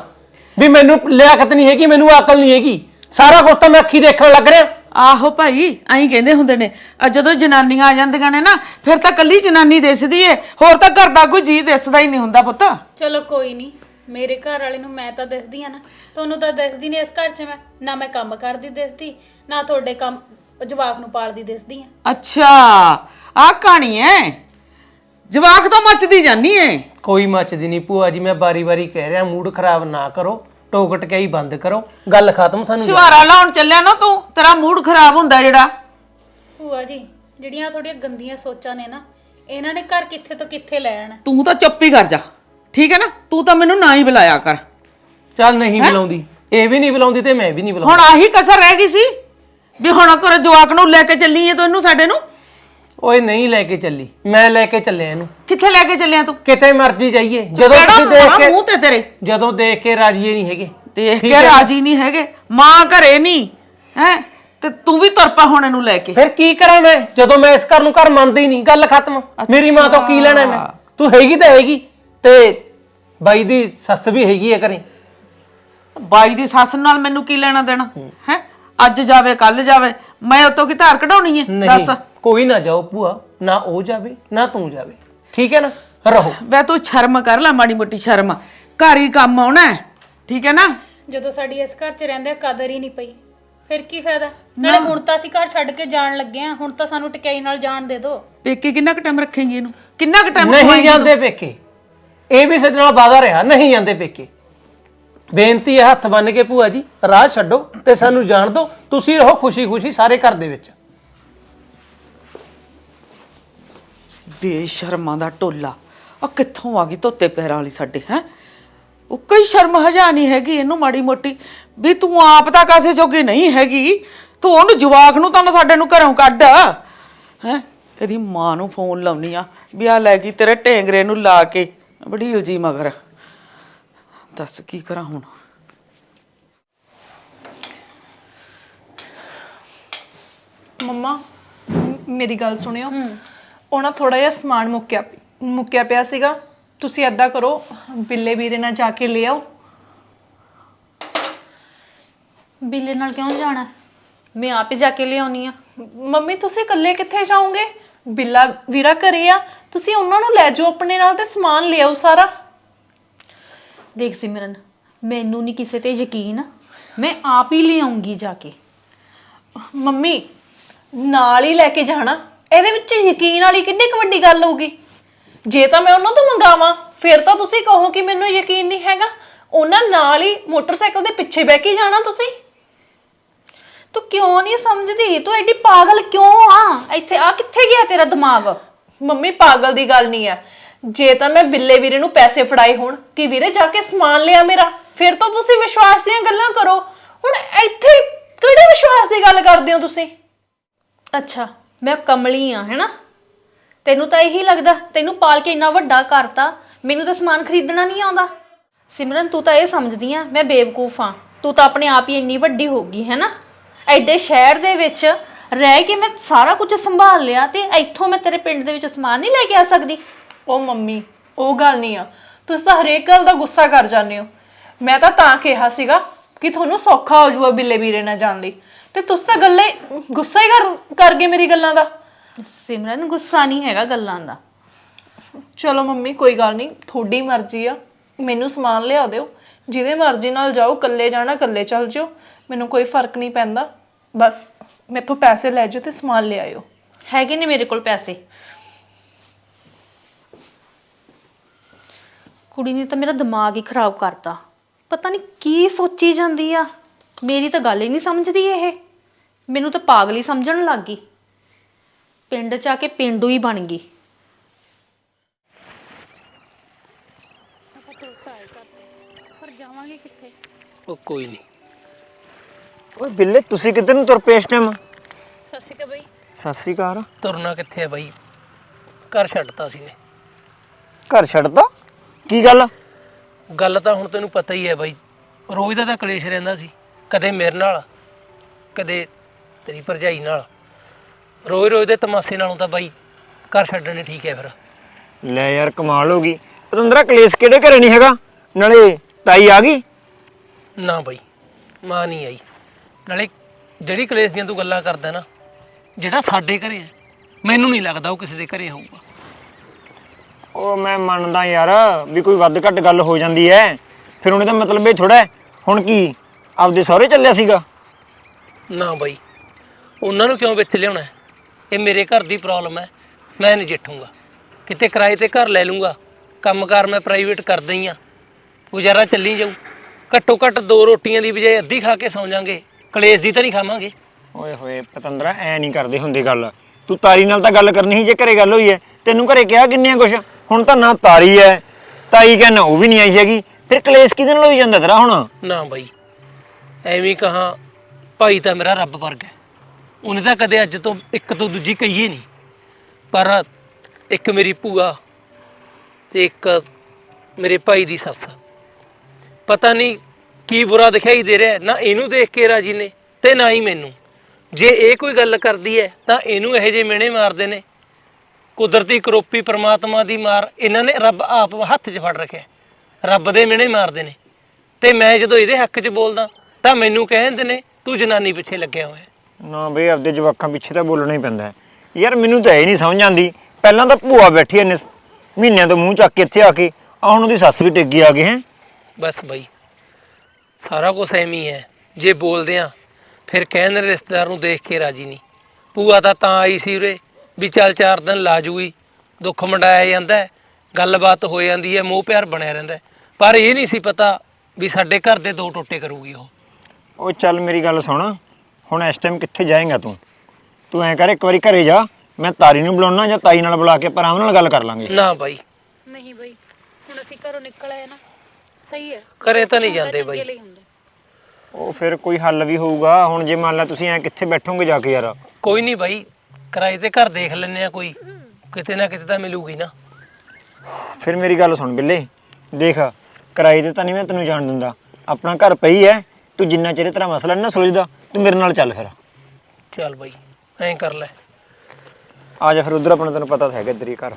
ਵੀ ਮੈਨੂੰ ਲਿਆਕਤ ਨਹੀਂ ਹੈਗੀ ਮੈਨੂੰ ਅਕਲ ਨਹੀਂ ਹੈਗੀ। ਸਾਰਾ ਕੁਝ ਤਾਂ ਮੈਂ ਅੱਖੀ ਦੇਖਣ ਲੱਗ ਰਿਹਾ।
ਆਹੋ ਭਾਈ ਐਂ ਕਹਿੰਦੇ ਹੁੰਦੇ ਨੇ ਆ ਜਦੋਂ ਜਨਾਨੀਆਂ ਆ ਜਾਂਦੀਆਂ ਨੇ ਨਾ ਫਿਰ ਤਾਂ ਕੱਲੀ ਜਨਾਨੀ ਦਿਸਦੀ ਏ ਹੋਰ ਤਾਂ ਘਰ ਦਾ ਕੋਈ ਜੀ ਦਿਸਦਾ ਹੀ ਨਹੀਂ ਹੁੰਦਾ ਪੁੱਤ।
ਚਲੋ ਕੋਈ ਨਹੀਂ ਮੇਰੇ ਘਰ ਵਾਲੇ ਨੂੰ ਮੈਂ ਤਾਂ ਦਿਸਦੀ ਆ ਨਾ ਤੁਹਾਨੂੰ ਤਾਂ ਦਿਸਦੀ ਨਹੀਂ ਇਸ ਘਰ 'ਚ ਮੈਂ ਨਾ ਮੈਂ ਕੰਮ ਕਰਦੀ ਦਿਸਦੀ ਨਾ ਤੁਹਾਡੇ ਕੰਮ ਜਵਾਕ ਨੂੰ ਪਾਲਦੀ ਦਿਸਦੀ ਆ।
ਅੱਛਾ ਆ ਕਹਾਣੀ ਐ। ਜਵਾਕ ਤਾਂ ਮੱਚਦੀ ਜਾਨੀ ਏ
ਕੋਈ ਮੱਚਦੀ ਨਹੀਂ ਭੂਆ ਜੀ ਮੈਂ ਬਾਰੀ-ਬਾਰੀ ਕਹਿ ਰਿਹਾ ਮੂਡ ਖਰਾਬ ਨਾ ਕਰੋ ਟੋਕ ਟਕਾਈ ਬੰਦ ਕਰੋ ਗੱਲ ਖਤਮ ਸਾਨੂੰ
ਸ਼ਵਾਰਾ ਲਾਉਣ ਚੱਲਿਆ ਨਾ ਤੂੰ ਤੇਰਾ ਮੂਡ ਖਰਾਬ ਹੁੰਦਾ ਜਿਹੜਾ।
ਭੂਆ ਜੀ ਜਿਹੜੀਆਂ ਤੁਹਾਡੀਆਂ ਗੰਦੀਆਂ ਸੋਚਾਂ ਨੇ ਨਾ ਇਹਨਾਂ ਨੇ ਘਰ ਕਿੱਥੇ ਤੋਂ ਕਿੱਥੇ ਲੈ ਆਣਾ
ਤੂੰ ਤਾਂ ਚੁੱਪ ਹੀ ਕਰ ਜਾ ਠੀਕ ਹੈ ਨਾ? ਤੂੰ ਤਾਂ ਮੈਨੂੰ ਨਾ ਹੀ ਬੁਲਾਇਆ ਕਰ।
ਚੱਲ ਨਹੀਂ ਬੁਲਾਉਂਦੀ ਇਹ ਵੀ ਨਹੀਂ ਬੁਲਾਉਂਦੀ ਤੇ ਮੈਂ ਵੀ ਨਹੀਂ ਬੁਲਾਉਂਦਾ।
ਹੁਣ ਆਹੀ ਕਸਰ ਰਹਿ ਗਈ ਸੀ ਵੀ ਹੁਣ ਕਰ ਜਵਾਕ ਨੂੰ ਲੈ ਕੇ ਚੱਲੀ ਏ ਤੂੰ ਇਹਨੂੰ ਸਾਡੇ ਨੂੰ?
ਓਏ ਨਹੀਂ ਲੈ ਕੇ ਚੱਲੀ। ਮੈਂ ਲੈ ਕੇ ਚੱਲਿਆ ਇਹਨੂੰ।
ਕਿੱਥੇ ਲੈ ਕੇ ਚੱਲਿਆ ਤੂੰ?
ਕਿਤੇ ਮਰਜ਼ੀ ਜਾਈਏ। ਜਦੋਂ ਤੁਸੀਂ ਦੇਖ ਕੇ
ਮੂੰਹ ਤੇ ਤੇਰੇ?
ਜਦੋਂ ਦੇਖ ਕੇ ਰਾਜੀਏ ਨਹੀਂ ਹੈਗੇ।
ਦੇਖ ਕੇ ਰਾਜੀ ਨਹੀਂ ਹੈਗੇ। ਮਾਂ ਘਰੇ ਨਹੀਂ। ਹੈ? ਤੇ ਤੂੰ ਵੀ ਤੁਰ ਪਾ ਹੁਣ ਇਹਨੂੰ ਲੈ ਕੇ।
ਫਿਰ ਕੀ ਕਰਾਂ ਮੈਂ? ਜਦੋਂ ਮੈਂ ਇਸ ਘਰ ਨੂੰ ਘਰ ਮੰਨਦਾ ਨਹੀਂ ਗੱਲ ਖਤਮ। ਮੇਰੀ ਮਾਂ ਤੋਂ ਕੀ ਲੈਣਾ ਮੈਂ? ਤੂੰ ਹੈਗੀ ਤਾਂ ਹੈਗੀ। ਤੇ ਬਾਈ ਦੀ ਸੱਸ ਵੀ ਹੈਗੀ ਹੈ ਘਰੇ।
ਬਾਈ ਦੀ ਸੱਸ ਨਾਲ ਮੈਨੂੰ ਕੀ ਲੈਣਾ ਦੇਣਾ? ਹੈ। ਅੱਜ ਜਾਵੇ ਕੱਲ ਜਾਵੇ। ਮੈਂ ਉਤੋਂ ਕੀ ਧਾਰ ਕਢਾਉਣੀ ਹੈ? ਦੱਸ।
ਕੋਈ ਨਾ ਜਾਓ ਭੂਆ ਨਾ ਉਹ ਜਾਵੇ ਨਾ ਤੂੰ ਜਾਵੇ। ਠੀਕ ਹੈ ਨਾ? ਰਹੋ।
ਬੈ ਤੂੰ ਸ਼ਰਮ ਕਰ ਲੈ ਮਾੜੀ ਮੋਟੀ ਸ਼ਰਮ। ਘਰ ਹੀ ਕੰਮ ਆਉਣਾ ਹੈ, ਠੀਕ ਹੈ ਨਾ?
ਜਦੋਂ ਸਾਡੀ ਇਸ ਘਰ 'ਚ ਰਹਿੰਦੇ ਕਦਰ ਹੀ ਨਹੀਂ ਪਈ। ਫਿਰ ਕੀ ਫਾਇਦਾ? ਨਾਲੇ ਹੁਣ ਤਾਂ ਅਸੀਂ ਘਰ ਛੱਡ ਕੇ ਜਾਣ ਲੱਗੇ ਆ ਹੁਣ ਤਾਂ ਸਾਨੂੰ ਟਿਕਾਈ ਨਾਲ ਜਾਣ ਦੇ ਦਿਓ।
ਪੇਕੇ ਕਿੰਨਾ ਕੁ ਟਾਈਮ ਰੱਖੇਂਗੀ ਇਹਨੂੰ? ਕਿੰਨਾ ਕੁ ਟਾਈਮ
ਨਹੀਂ ਜਾਂਦੇ ਪੇਕੇ। ਇਹ ਵੀ ਸਾਡੇ ਨਾਲ ਵਾਦਾ ਰਿਹਾ ਨਹੀਂ ਜਾਂਦੇ ਪੇਕੇ। ਬੇਨਤੀ ਹੈ ਹੱਥ ਬੰਨ ਕੇ ਭੂਆ ਜੀ ਰਾਹ ਛੱਡੋ ਤੇ ਸਾਨੂੰ ਜਾਣ ਦਿਓ। ਤੁਸੀਂ ਰਹੋ ਖੁਸ਼ੀ-ਖੁਸ਼ੀ ਸਾਰੇ ਘਰ ਦੇ ਵਿੱਚ।
ਬੇਸ਼ਰਮਾਂ ਦਾ ਟੋਲਾ। ਆ ਕਿੱਥੋਂ ਆ ਗਈ ਧੋਤੇ ਪੈਰਾਂ ਵਾਲੀ ਸਾਡੇ ਹੈ? ਉਹ ਕੋਈ ਸ਼ਰਮ ਹਜਾ ਨਹੀਂ ਹੈਗੀ ਇਹਨੂੰ ਮਾੜੀ ਮੋਟੀ। ਵੀ ਤੂੰ ਆਪ ਤਾਂ ਕਾਸੇ ਜੋਗੀ ਨਹੀਂ ਹੈਗੀ। ਤੂੰ ਉਹਨੂੰ ਜਵਾਕ ਨੂੰ ਤਾਂ ਨਾ ਸਾਡੇ ਨੂੰ ਘਰੋਂ ਕੱਢ। ਹੈ? ਇਹਦੀ ਮਾਂ ਨੂੰ ਫੋਨ ਲਾਉਣੀ ਆ ਵੀ ਆ ਲੈ ਗਈ ਤੇਰੇ ਢੇਂਗਰੇ ਨੂੰ ਲਾ ਕੇ। ਬੜੀ ਇਲਜੀ ਮਗਰ। ਦੱਸ ਕੀ ਕਰਾਂ ਹੁਣ?
ਮੰਮਾ ਮ- ਮੇਰੀ ਗੱਲ ਸੁਣਿਓ। ਉਹ ਨਾ ਥੋੜਾ ਜਿਹਾ ਸਮਾਨ ਮੁੱਕਿਆ ਮੁੱਕਿਆ ਪਿਆ ਸੀਗਾ। ਤੁਸੀਂ ਐਦਾਂ ਕਰੋ ਬਿੱਲੇ ਵੀਰੇ ਨਾਲ ਜਾ ਕੇ ਲੈ ਆਓ।
ਬਿੱਲੇ ਨਾਲ ਕਿਉਂ ਜਾਣਾ? ਮੈਂ ਆਪ ਹੀ ਜਾ ਕੇ ਲਿਆਉਣੀ ਆ।
ਮੰਮੀ ਤੁਸੀਂ ਇਕੱਲੇ ਕਿੱਥੇ ਜਾਓਗੇ? ਬਿੱਲਾ ਵੀਰਾ ਘਰੇ ਆ। ਤੁਸੀਂ ਉਹਨਾਂ ਨੂੰ ਲੈ ਜਾਓ ਆਪਣੇ ਨਾਲ ਤੇ ਸਮਾਨ ਲੈ ਆਓ ਸਾਰਾ।
ਦੇਖ ਸਿਮਰਨ ਮੈਨੂੰ ਨਹੀਂ ਕਿਸੇ ਤੇ ਯਕੀਨ। ਮੈਂ ਆਪ ਹੀ ਲਿਆਉਂਗੀ ਜਾ ਕੇ।
ਮੰਮੀ ਨਾਲ ਹੀ ਲੈ ਕੇ ਜਾਣਾ। ਇਹਦੇ ਵਿੱਚ ਯਕੀਨ ਵਾਲੀ ਕਿੰਨੀ ਕੁ ਵੱਡੀ ਗੱਲ ਹੋਊਗੀ। ਜੇ ਤਾਂ ਮੈਂ ਉਹਨਾਂ ਤੋਂ ਮੰਗਾਵਾਂ ਫਿਰ ਤਾਂ ਤੁਸੀਂ ਕਹੋ ਕਿ ਮੈਨੂੰ ਯਕੀਨ ਨਹੀਂ ਹੈਗਾ। ਉਹਨਾਂ ਨਾਲ ਹੀ ਮੋਟਰਸਾਈਕਲ ਦੇ ਪਿੱਛੇ ਬਹਿ ਕੇ ਜਾਣਾ ਤੁਸੀਂ।
ਤੂੰ ਕਿਉਂ ਨਹੀਂ ਸਮਝਦੀ? ਤੂੰ ਐਡੀ ਪਾਗਲ ਕਿਉਂ ਆ? ਇੱਥੇ ਆ ਕਿੱਥੇ ਗਿਆ ਤੇਰਾ ਦਿਮਾਗ?
ਮੰਮੀ ਪਾਗਲ ਦੀ ਗੱਲ ਨਹੀਂ ਹੈ ਜੇ ਤਾਂ ਮੈਂ ਬਿੱਲੇ ਵੀਰੇ ਨੂੰ ਪੈਸੇ ਫੜਾਏ ਹੋਣ ਕਿ ਵੀਰੇ ਜਾ ਕੇ ਸਮਾਨ ਲਿਆ ਮੇਰਾ ਫਿਰ ਤਾਂ ਤੁਸੀਂ ਵਿਸ਼ਵਾਸ ਦੀਆਂ ਗੱਲਾਂ ਕਰੋ। ਹੁਣ ਇੱਥੇ ਕਿਹੜੇ ਵਿਸ਼ਵਾਸ ਦੀ ਗੱਲ ਕਰਦੇ ਹੋ ਤੁਸੀਂ?
ਅੱਛਾ। ਮੈਂ ਕਮਲੀ ਆ, ਹੈਨਾ? ਤੈਨੂੰ ਤਾਂ ਇਹੀ ਲੱਗਦਾ, ਤੈਨੂੰ ਪਾਲ ਕੇ ਇੰਨਾ ਵੱਡਾ ਕਰਤਾ, ਮੈਨੂੰ ਤਾਂ ਸਮਾਨ ਖਰੀਦਣਾ ਨਹੀਂ ਆਉਂਦਾ। ਸਿਮਰਨ, ਤੂੰ ਤਾਂ ਇਹ ਸਮਝਦੀ ਆ, ਮੈਂ ਬੇਵਕੂਫ ਆ। ਤੂੰ ਤਾਂ ਆਪਣੇ ਆਪ ਹੀ ਇੰਨੀ ਵੱਡੀ ਹੋ ਗਈ, ਹੈਨਾ? ਐਡੇ ਸ਼ਹਿਰ ਦੇ ਵਿੱਚ ਰਹਿ ਕੇ ਮੈਂ ਸਾਰਾ ਕੁਝ ਸੰਭਾਲ ਲਿਆ ਤੇ ਇੱਥੋਂ ਮੈਂ ਤੇਰੇ ਪਿੰਡ ਦੇ ਵਿੱਚ ਸਮਾਨ ਨਹੀਂ ਲੈ ਕੇ ਆ ਸਕਦੀ।
ਉਹ ਮੰਮੀ, ਉਹ ਗੱਲ ਨਹੀਂ ਆ। ਤੁਸੀਂ ਤਾਂ ਹਰੇਕ ਗੱਲ ਦਾ ਗੁੱਸਾ ਕਰ ਜਾਂਦੇ ਹੋ। ਮੈਂ ਤਾਂ ਤਾਂ ਕਿਹਾ ਸੀਗਾ ਕਿ ਤੁਹਾਨੂੰ ਸੌਖਾ ਹੋ ਜਾਊਗਾ ਬਿੱਲੇ ਵੀਰੇ ਨਾਲ ਜਾਣ ਲਈ। ਤੇ ਤੁਸੀਂ ਤਾਂ ਗੱਲੇ ਗੁੱਸਾ ਹੀ ਕਰ ਕਰ ਗਏ ਮੇਰੀ ਗੱਲਾਂ ਦਾ।
ਸਿਮਰਨ ਗੁੱਸਾ ਨਹੀਂ ਹੈਗਾ ਗੱਲਾਂ ਦਾ।
ਚਲੋ ਮੰਮੀ ਕੋਈ ਗੱਲ ਨਹੀਂ ਤੁਹਾਡੀ ਮਰਜ਼ੀ ਆ। ਮੈਨੂੰ ਸਮਾਨ ਲਿਆ ਦਿਓ। ਜਿਹਦੇ ਮਰਜ਼ੀ ਨਾਲ ਜਾਓ ਇਕੱਲੇ ਜਾਣਾ ਇਕੱਲੇ ਚੱਲ ਜਿਓ। ਮੈਨੂੰ ਕੋਈ ਫ਼ਰਕ ਨਹੀਂ ਪੈਂਦਾ। ਬਸ ਮੈਥੋਂ ਪੈਸੇ ਲੈ ਜਾਓ ਤੇ ਸਮਾਨ ਲੈ ਆਇਓ।
ਹੈਗੇ ਨੇ ਮੇਰੇ ਕੋਲ ਪੈਸੇ। ਕੁੜੀ ਨੇ ਤਾਂ ਮੇਰਾ ਦਿਮਾਗ ਹੀ ਖਰਾਬ ਕਰਤਾ। ਪਤਾ ਨਹੀਂ ਕੀ ਸੋਚੀ ਜਾਂਦੀ ਆ। ਮੇਰੀ ਤਾਂ ਗੱਲ ਹੀ ਨਹੀਂ ਸਮਝਦੀ ਇਹ। ਮੈਨੂੰ ਤਾਂ ਪਾਗਲ ਹੀ ਸਮਝਣ ਲੱਗ ਗਈ। ਪਿੰਡ ਚ ਆ ਕੇ ਪਿੰਡੂ ਹੀ ਬਣ ਗਈ।
ਉਹ ਕੋਈ ਨਹੀਂ।
ਓਏ ਬਿੱਲੇ ਤੁਸੀਂ ਕਿੱਧਰ ਨੂੰ ਤੁਰ ਪਏ ਇਸ ਟਾਈਮ ਸਤਿ ਸ਼੍ਰੀ ਅਕਾਲ
ਤੁਰਨਾ ਕਿੱਥੇ ਹੈ ਬਾਈ? ਘਰ ਛੱਡਤਾ ਸੀ ਨੇ
ਘਰ ਛੱਡਤਾ? ਕੀ ਗੱਲ
ਗੱਲ ਤਾਂ ਹੁਣ ਤੈਨੂੰ ਪਤਾ ਹੀ ਹੈ ਬਾਈ। ਰੋਜ਼ ਦਾ ਤਾਂ ਕਲੇਸ਼ ਰਹਿੰਦਾ ਸੀ। ਕਦੇ ਮੇਰੇ ਨਾਲ ਕਦੇ ਤੇਰੀ ਭਰਜਾਈ ਨਾਲ। ਰੋਜ਼ ਰੋਜ਼ ਦੇ ਤਮਾਸ਼ੇ ਨਾਲੋਂ ਤਾਂ ਬਾਈ ਘਰ ਛੱਡਣੇ ਠੀਕ ਹੈ ਫਿਰ।
ਲੈ ਯਾਰ ਕਮਾਲ ਹੋ ਗਈ। ਪਤੰਦਰਾ ਕਲੇਸ਼ ਕਿਹੜੇ ਘਰੇ ਨਹੀਂ ਹੈਗਾ? ਨਾਲੇ ਤਾਈ ਆ ਗਈ?
ਨਾ ਬਾਈ ਮਾਂ ਨਹੀਂ ਆਈ। ਨਾਲੇ ਜਿਹੜੀ ਕਲੇਸ਼ ਦੀਆਂ ਤੂੰ ਗੱਲਾਂ ਕਰਦਾ ਨਾ ਜਿਹੜਾ ਸਾਡੇ ਘਰੇ ਹੈ ਮੈਨੂੰ ਨਹੀਂ ਲੱਗਦਾ ਉਹ ਕਿਸੇ ਦੇ ਘਰੇ ਹੋਊਗਾ।
ਉਹ ਮੈਂ ਮੰਨਦਾ ਯਾਰ ਵੀ ਕੋਈ ਵੱਧ ਘੱਟ ਗੱਲ ਹੋ ਜਾਂਦੀ ਐ ਫਿਰ ਉਹਨੇ ਤਾਂ ਮਤਲਬ ਇਹ ਥੋੜਾ ਹੁਣ ਕੀ? ਆਪਦੇ ਸਹੁਰੇ ਚੱਲਿਆ ਸੀਗਾ।
ਨਾ ਬਾਈ ਉਹਨਾਂ ਨੂੰ ਕਿਉਂ ਵਿੱਚ ਲਿਆਉਣਾ ਹੈ? ਇਹ ਮੇਰੇ ਘਰ ਦੀ ਪ੍ਰੋਬਲਮ ਹੈ ਮੈਂ ਨਜਿੱਠੂੰਗਾ ਕਿਤੇ ਕਿਰਾਏ ਤੇ ਘਰ ਲੈ ਲੂੰਗਾ ਕੰਮਕਾਰ ਮੈਂ ਪ੍ਰਾਈਵੇਟ ਕਰਦਾ ਹੀ ਆ ਗੁਜ਼ਾਰਾ ਚੱਲੀ ਜਾਊ। ਘੱਟੋ ਘੱਟ ਦੋ ਰੋਟੀਆਂ ਦੀ ਬਜਾਏ ਅੱਧੀ ਖਾ ਕੇ ਸੌਂ ਜਾਾਂਗੇ। ਕਲੇਸ਼ ਦੀ ਤਾਂ ਨਹੀਂ ਖਾਵਾਂਗੇ।
ਓਏ ਹੋਏ ਪਤੰਦਰਾ ਐ ਨਹੀਂ ਕਰਦੇ ਹੁੰਦੇ ਗੱਲ। ਤੂੰ ਤਾਰੀ ਨਾਲ ਤਾਂ ਗੱਲ ਕਰਨੀ ਸੀ ਜੇ ਘਰੇ ਗੱਲ ਹੋਈ ਐ। ਤੈਨੂੰ ਘਰੇ ਕਿਹਾ ਕਿੰਨੇ ਕੁਛ? ਹੁਣ ਤਾਂ ਨਾ ਤਾਰੀ ਐ। ਤਾਈ ਕਹਿੰਦਾ ਉਹ ਵੀ ਨਹੀਂ ਆਈ ਹੈਗੀ। ਫਿਰ ਕਲੇਸ਼ ਕਿਹਦੇ ਨਾਲ ਹੋਈ ਜਾਂਦਾ ਤੇਰਾ ਹੁਣ?
ਨਾ ਬਾਈ ਐਵੇਂ ਕਹਾ, ਭਾਈ ਤਾਂ ਮੇਰਾ ਰੱਬ ਵਰਗਾ ਹੈ। ਉਹਨੇ ਤਾਂ ਕਦੇ ਅੱਜ ਤੋਂ ਇੱਕ ਤੋਂ ਦੂਜੀ ਕਹੀਏ ਨਹੀਂ। ਪਰ ਇੱਕ ਮੇਰੀ ਭੂਆ ਤੇ ਇੱਕ ਮੇਰੇ ਭਾਈ ਦੀ ਸੱਸ। ਪਤਾ ਨਹੀਂ ਕੀ ਬੁਰਾ ਦਿਖਾਈ ਦੇ ਰਿਹਾ ਹੈ। ਨਾ ਇਹਨੂੰ ਦੇਖ ਕੇ ਰਾਜੀ ਨੇ ਤੇ ਨਾ ਹੀ ਮੈਨੂੰ। ਜੇ ਇਹ ਕੋਈ ਗੱਲ ਕਰਦੀ ਹੈ, ਤਾਂ ਇਹਨੂੰ ਇਹੋ ਜਿਹੇ ਮਿਹਣੇ ਮਾਰਦੇ ਨੇ। ਕੁਦਰਤੀ ਕਰੋਪੀ ਪ੍ਰਮਾਤਮਾ ਦੀ ਮਾਰ ਇਹਨਾਂ ਨੇ ਰੱਬ ਆਪ ਹੱਥ 'ਚ ਫੜ ਰੱਖਿਆ ਰੱਬ ਦੇ ਮਿਹਣੇ ਮਾਰਦੇ ਨੇ। ਤੇ ਮੈਂ ਜਦੋਂ ਇਹਦੇ ਹੱਕ 'ਚ ਬੋਲਦਾ ਤਾਂ ਮੈਨੂੰ ਕਹਿੰਦੇ ਨੇ ਤੂੰ ਜਨਾਨੀ ਪਿੱਛੇ ਲੱਗਿਆ ਹੋਇਆ।
ਨਾ ਬਈ ਆਪਦੇ ਜਵਾਕਾਂ ਪਿੱਛੇ ਤਾਂ ਬੋਲਣਾ ਹੀ ਪੈਂਦਾ ਹੈ। ਯਾਰ ਮੈਨੂੰ ਤਾਂ ਇਹ ਨਹੀਂ ਸਮਝ ਆਉਂਦੀ ਪਹਿਲਾਂ ਤਾਂ ਭੂਆ ਬੈਠੀ ਐ ਮਹੀਨਿਆਂ ਤੋਂ ਮੂੰਹ ਚੱਕ ਕੇ ਇੱਥੇ ਆ ਕੇ ਆ ਹੁਣ ਉਹਦੀ ਸੱਸ ਵੀ ਟਿੱਗੀ ਆ ਗਈ ਹੈ।
ਬਸ ਬਈ ਸਾਰਾ ਕੁਝ ਐਵੇਂ ਹੀ ਹੈ। ਜੇ ਬੋਲਦੇ ਆ ਫਿਰ ਕਹਿੰਦੇ ਨੇ ਰਿਸ਼ਤੇਦਾਰ ਨੂੰ ਦੇਖ ਕੇ ਰਾਜੀ ਨਹੀਂ। ਭੂਆ ਤਾਂ ਤਾਂ ਆਈ ਸੀ ਉਰੇ ਵੀ ਚੱਲ ਚਾਰ ਦਿਨ ਲਾ ਜੂਗੀ। ਦੁੱਖ ਮੰਡਾਇਆ ਜਾਂਦਾ ਹੈ, ਗੱਲਬਾਤ ਹੋ ਜਾਂਦੀ ਹੈ ਮੋਹ ਪਿਆਰ ਬਣਿਆ ਰਹਿੰਦਾ ਹੈ। ਪਰ ਇਹ ਨਹੀਂ ਸੀ ਪਤਾ ਵੀ ਸਾਡੇ ਘਰ ਦੇ ਦੋ ਟੋਟੇ ਕਰੂਗੀ ਉਹ।
ਉਹ ਚੱਲ ਮੇਰੀ ਗੱਲ ਸੁਣ। ਹੁਣ ਇਸ ਟਾਈਮ ਕਿੱਥੇ ਜਾਏਂਗਾ ਤੂੰ? ਤੂੰ ਐਂ ਕਰ ਇੱਕ ਵਾਰੀ ਘਰੇ ਜਾ। ਮੈਂ ਤਾਰੀ ਨੂੰ ਬੁਲਾਉਣਾ ਜਾਂ ਤਾਈ ਨਾਲ ਬੁਲਾ ਕੇ ਆਪਾਂ ਆਰਾਮ ਨਾਲ ਗੱਲ ਕਰ ਲਾਂਗੇ।
ਨਾ ਬਾਈ।
ਨਹੀਂ ਬਈ ਹੁਣ ਅਸੀਂ ਘਰੋਂ ਨਿਕਲ ਆਏ ਨਾ ਸਹੀ ਹੈ।
ਘਰੇ ਤਾਂ ਨਹੀਂ ਜਾਂਦੇ ਬਾਈ।
ਉਹ ਫਿਰ ਕੋਈ ਹੱਲ ਵੀ ਹੋਊਗਾ। ਹੁਣ ਜੇ ਮੰਨ ਲਾ ਤੁਸੀਂ ਐਂ ਕਿੱਥੇ ਬੈਠੋਗੇ ਜਾ ਕੇ ਯਾਰ?
ਕੋਈ ਨਹੀਂ ਬਾਈ ਕਿਰਾਏ ਤੇ ਘਰ ਦੇਖ ਲੈਨੇ ਆ ਕੋਈ। ਕਿਤੇ ਨਾ ਕਿਤੇ ਤਾਂ ਮਿਲੂਗੀ ਨਾ।
ਫਿਰ ਮੇਰੀ ਗੱਲ ਸੁਣ ਬਿੱਲੇ। ਦੇਖ ਕਿਰਾਏ ਤੇ ਤਾਂ ਨਹੀਂ ਮੈਂ ਤੈਨੂੰ ਜਾਣ ਦਿੰਦਾ। ਆਪਣਾ ਘਰ ਪਈ ਐ ਤੂੰ ਜਿੰਨਾ ਚਿਰ ਤੇਰਾ ਮਸਲਾ ਨੀ ਨਾ ਸੁਲਝਦਾ ਤੂੰ ਮੇਰੇ ਨਾਲ ਚੱਲ ਫਿਰ।
ਚੱਲ ਬਾਈ ਐਂ ਕਰ ਲੈ।
ਆ ਜਾ ਫਿਰ ਉਧਰ ਆਪਣਾ ਤੈਨੂੰ ਪਤਾ ਤਾਂ ਹੈਗਾ ਇੱਧਰ ਹੀ ਘਰ।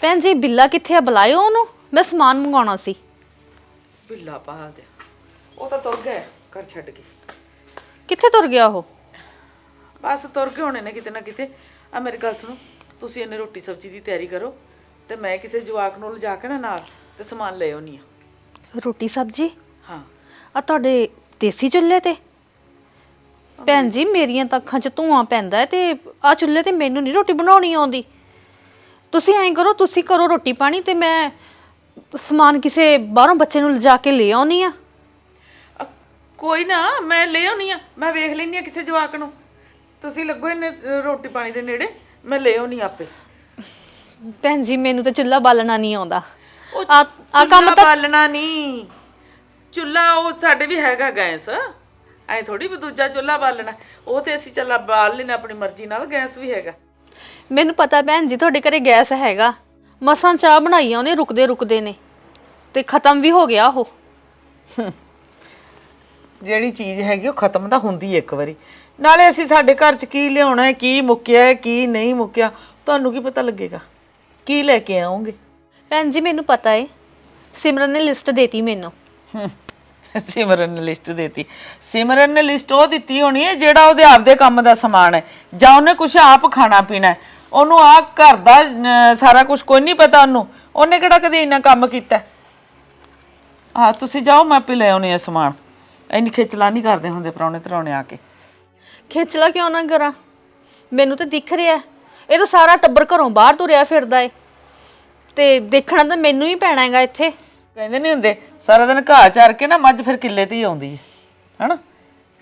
ਭੈਣ ਜੀ ਬਿੱਲਾ ਕਿੱਥੇ ਆ? ਬੁਲਾਇਓ ਉਹਨੂੰ। ਮੈਂ ਸਮਾਨ ਮੰਗਾਉਣਾ ਸੀ।
ਬਿੱਲਾ ਪਾ ਦੇ। ਉਹ ਤਾਂ ਤੁਰ ਗਏ ਘਰ ਛੱਡ ਕੇ।
ਕਿੱਥੇ ਤੁਰ ਗਿਆ ਉਹ?
ਬਸ ਤੁਰ ਗਏ ਹੋਣੇ ਨੇ ਕਿਤੇ ਨਾ ਕਿਤੇ। ਆ ਮੇਰੀ ਗੱਲ ਸੁਣੋ। ਤੁਸੀਂ ਇਹਨੇ ਰੋਟੀ ਸਬਜ਼ੀ ਦੀ ਤਿਆਰੀ ਕਰੋ ਤੇ ਮੈਂ ਕਿਸੇ ਜਵਾਕ ਨੂੰ ਲਿਜਾ ਕੇ ਨਾ ਨਾਲ ਤੇ ਸਮਾਨ ਲੈ ਆਉਣੀ ਆ
ਰੋਟੀ ਸਬਜੀ?
ਹਾਂ।
ਆ ਤੁਹਾਡੇ ਦੇਸੀ ਚੁੱਲ੍ਹੇ ਤੇ? ਭੈਣ ਜੀ ਮੇਰੀਆਂ ਤਾਂ ਅੱਖਾਂ 'ਚ ਧੂਆਂ ਪੈਂਦਾ ਹੈ ਤੇ ਆ ਚੁੱਲ੍ਹੇ ਤੇ ਮੈਨੂੰ ਨਹੀਂ ਰੋਟੀ ਬਣਾਉਣੀ ਆਉਂਦੀ। ਤੁਸੀਂ ਐਂ ਕਰੋ ਤੁਸੀਂ ਕਰੋ ਰੋਟੀ ਪਾਣੀ ਤੇ ਮੈਂ ਸਮਾਨ ਕਿਸੇ ਬਾਹਰੋਂ ਬੱਚੇ ਨੂੰ ਲਿਜਾ ਕੇ ਲੈ ਆਉਣੀ ਆ
ਅ, ਕੋਈ ਨਾ ਮੈਂ ਲੈ ਆਉਣੀ ਆ ਮੈਂ ਵੇਖ ਲੈਣੀ ਆ ਕਿਸੇ ਜਵਾਕ ਨੂੰ। ਤੁਸੀਂ ਲੱਗੋ ਇਹਨੇ ਅ, ਰੋਟੀ ਪਾਣੀ ਦੇ ਨੇੜੇ। ਮੈਂ ਲੈ ਆਉਣੀ ਆਪੇ।
ਭੈਣ ਜੀ ਮੈਨੂੰ ਤਾਂ ਚੁੱਲ੍ਹਾ ਬਾਲਣਾ ਨਹੀਂ ਆਉਂਦਾ।
ਉਹ
ਆ ਆ ਕੰਮ
ਚੁੱਲ੍ਹਾ
ਤਾਂ
ਬਾਲਣਾ ਨਹੀਂ। ਚੁੱਲਾ ਉਹ ਸਾਡੇ ਵੀ ਹੈਗਾ ਗੈਸ। ਐ ਥੋੜੀ ਵੀ ਦੂਜਾ ਚੁੱਲਾ ਬਾਲਣਾ। ਉਹ ਤੇ ਅਸੀਂ ਚੱਲਾ ਬਾਲ ਲੈਣਾ ਆਪਣੀ ਮਰਜ਼ੀ ਨਾਲ ਗੈਸ ਵੀ ਹੈਗਾ।
ਮੈਨੂੰ ਪਤਾ ਭੈਣ ਜੀ ਤੁਹਾਡੇ ਘਰੇ ਗੈਸ ਹੈਗਾ। ਮਸਾਂ ਚਾਹ ਬਣਾਈ ਆ ਉਹਨੇ ਰੁਕਦੇ ਰੁਕਦੇ ਨੇ। ਤੇ ਖਤਮ ਵੀ ਹੋ ਗਿਆ ਉਹ।
ਜਿਹੜੀ ਚੀਜ਼ ਹੈਗੀ ਉਹ ਖਤਮ ਤਾਂ ਹੁੰਦੀ ਹੈ ਇੱਕ ਵਾਰੀ। ਨਾਲੇ ਅਸੀਂ ਸਾਡੇ ਘਰ 'ਚ ਕੀ ਲਿਆਉਣਾ ਹੈ ਕੀ ਮੁੱਕਿਆ ਹੈ ਕੀ ਨਹੀਂ ਮੁੱਕਿਆ ਤੁਹਾਨੂੰ ਕੀ ਪਤਾ ਲੱਗੇਗਾ? ਕੀ ਲੈ ਕੇ ਆਉਂਗੇ
ਭੈਣ ਜੀ ਮੈਨੂੰ ਪਤਾ ਏ। ਸਿਮਰਨ ਨੇ ਲਿਸਟ ਦੇਤੀ ਮੈਨੂੰ।
ਸਿਮਰਨ ਨੇ ਲਿਸਟ ਦੇਤੀ। ਸਿਮਰਨ ਨੇ ਲਿਸਟ ਉਹ ਦਿੱਤੀ ਹੋਣੀ ਹੈ ਜਿਹੜਾ ਉਹਦੇ ਆਪਦੇ ਕੰਮ ਦਾ ਸਮਾਨ ਹੈ। ਜਾਂ ਉਹਨੇ ਕੁਝ ਆਪ ਖਾਣਾ ਪੀਣਾ ਹੈ। ਉਹਨੂੰ ਆ ਘਰ ਦਾ ਅਹ, ਸਾਰਾ ਕੁਝ ਕੋਈ ਨਹੀਂ ਪਤਾ ਉਹਨੂੰ। ਉਹਨੇ ਕਿਹੜਾ ਕਦੇ ਇੰਨਾ ਕੰਮ ਕੀਤਾ? ਆ ਤੁਸੀਂ ਜਾਓ ਮੈਂ ਆਪੇ ਲੈ ਆਉਣੀ ਆ ਸਮਾਨ। ਇੰਨੀ ਖੇਚਲਾ ਨਹੀਂ ਕਰਦੇ ਹੁੰਦੇ ਪਰੌਣੇ ਧਰਾਉਣੇ ਆ ਕੇ।
ਖਿੱਚਲਾ ਕਿਉਂ ਨਾ ਕਰਾਂ ਮੈਨੂੰ ਤਾਂ ਦਿਖ ਰਿਹਾ ਇਹ ਤਾਂ ਸਾਰਾ ਟੱਬਰ ਘਰੋਂ ਬਾਹਰ ਤੁਰਿਆ ਫਿਰਦਾ ਏ। ਤੇ ਦੇਖਣਾ ਤਾਂ ਮੈਨੂੰ ਹੀ ਪੈਣਾ ਹੈਗਾ ਇੱਥੇ।
ਕਹਿੰਦੇ ਨਹੀਂ ਹੁੰਦੇ ਸਾਰਾ ਦਿਨ ਘਾਹ ਚਾਰ ਕੇ ਨਾ ਮੱਝ ਫਿਰ ਕਿੱਲੇ ਤੇ ਹੀ ਆਉਂਦੀ ਹੈ ਹਨਾ?